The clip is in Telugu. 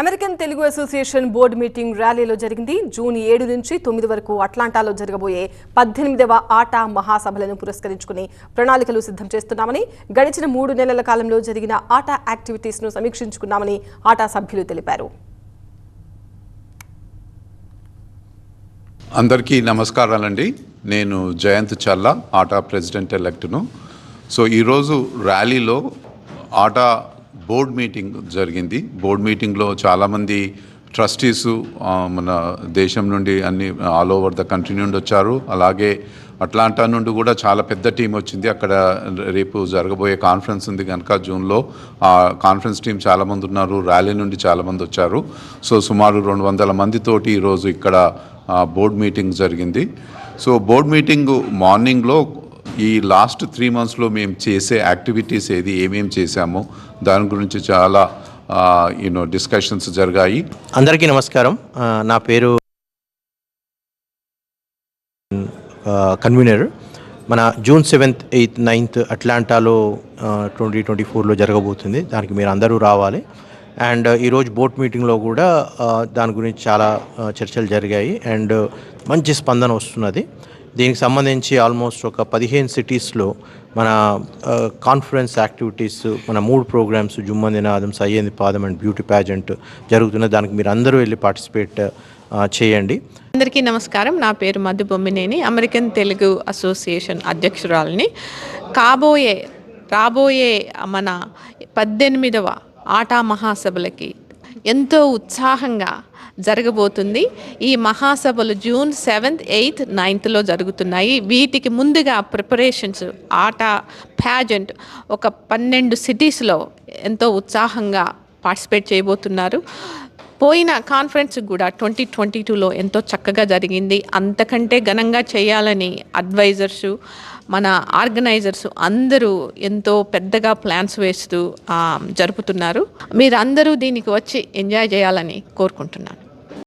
American Telugu Association board meeting ర్యాలీలో జరిగింది. జూన్ ఏడు నుంచి తొమ్మిది వరకు అట్లాంటాలో జరగబోయే పద్దెనిమిదవ ఆట మహాసభలను పురస్కరించుకుని ప్రణాళికలు సిద్ధం చేస్తున్నామని గడిచిన మూడు నెలల కాలంలో జరిగిన ఆట యాక్టివిటీస్ను సమీక్షించుకున్నామని ఆటా సభ్యులు తెలిపారు. అందరికీ నమస్కారాలండి. నేను జయంత్ చల్లా ఆటా ప్రెసిడెంట్ ఎలెక్ట్ను సో ఈరోజు ర్యాలీలో ఆటా బోర్డ్ మీటింగ్ జరిగింది. బోర్డ్ మీటింగ్లో చాలామంది ట్రస్టీస్ మన దేశం నుండి అన్ని ఆల్ ఓవర్ ద కంట్రీ నుండి వచ్చారు. అలాగే అట్లాంటా నుండి కూడా చాలా పెద్ద టీం వచ్చింది. అక్కడ రేపు జరగబోయే కాన్ఫరెన్స్ ఉంది కనుక జూన్లో. ఆ కాన్ఫరెన్స్ టీం చాలామంది ఉన్నారు. ర్యాలీ నుండి చాలామంది వచ్చారు. సో సుమారు రెండు వందల మందితోటి ఈరోజు ఇక్కడ బోర్డ్ మీటింగ్ జరిగింది. సో బోర్డ్ మీటింగ్ మార్నింగ్లో ఈ లాస్ట్ త్రీ మంత్స్లో మేము చేసే యాక్టివిటీస్ ఏది ఏమేమి చేశామో దాని గురించి చాలా యూనో డిస్కషన్స్ జరిగాయి. అందరికీ నమస్కారం. నా పేరు కన్వీనర్. మన జూన్ సెవెంత్ ఎయిత్ నైన్త్ అట్లాంటాలో ట్వంటీ ట్వంటీ ఫోర్లో జరగబోతుంది. దానికి మీరు అందరూ రావాలి. అండ్ ఈరోజు బోట్ మీటింగ్లో కూడా దాని గురించి చాలా చర్చలు జరిగాయి. అండ్ మంచి స్పందన వస్తున్నది. దీనికి సంబంధించి ఆల్మోస్ట్ ఒక పదిహేను సిటీస్లో మన కాన్ఫరెన్స్ యాక్టివిటీస్ మన మూడు ప్రోగ్రామ్స్ జుమ్మందినాదం సయ్యంది పాదం అండ్ బ్యూటీ ప్యాజెంట్ జరుగుతున్న దానికి మీరు అందరూ వెళ్ళి పార్టిసిపేట్ చేయండి. అందరికీ నమస్కారం. నా పేరు మధు బొమ్మినేని అమెరికన్ తెలుగు అసోసియేషన్ అధ్యక్షురాలని. కాబోయే రాబోయే మన పద్దెనిమిదవ ఆటా మహాసభలకి ఎంతో ఉత్సాహంగా జరగబోతుంది. ఈ మహాసభలు జూన్ సెవెంత్ ఎయిత్ నైన్త్లో జరుగుతున్నాయి. వీటికి ముందుగా ప్రిపరేషన్స్ ఆట ప్యాజెంట్ ఒక పన్నెండు సిటీస్లో ఎంతో ఉత్సాహంగా పార్టిసిపేట్ చేయబోతున్నారు. పోయిన కాన్ఫరెన్స్ కూడా ట్వంటీ ట్వంటీ టూలో ఎంతో చక్కగా జరిగింది. అంతకంటే ఘనంగా చేయాలని అడ్వైజర్స్ మన ఆర్గనైజర్స్ అందరూ ఎంతో పెద్దగా ప్లాన్స్ వేస్తూ జరుపుతున్నారు. మీరందరూ దీనికి వచ్చి ఎంజాయ్ చేయాలని కోరుకుంటున్నాను.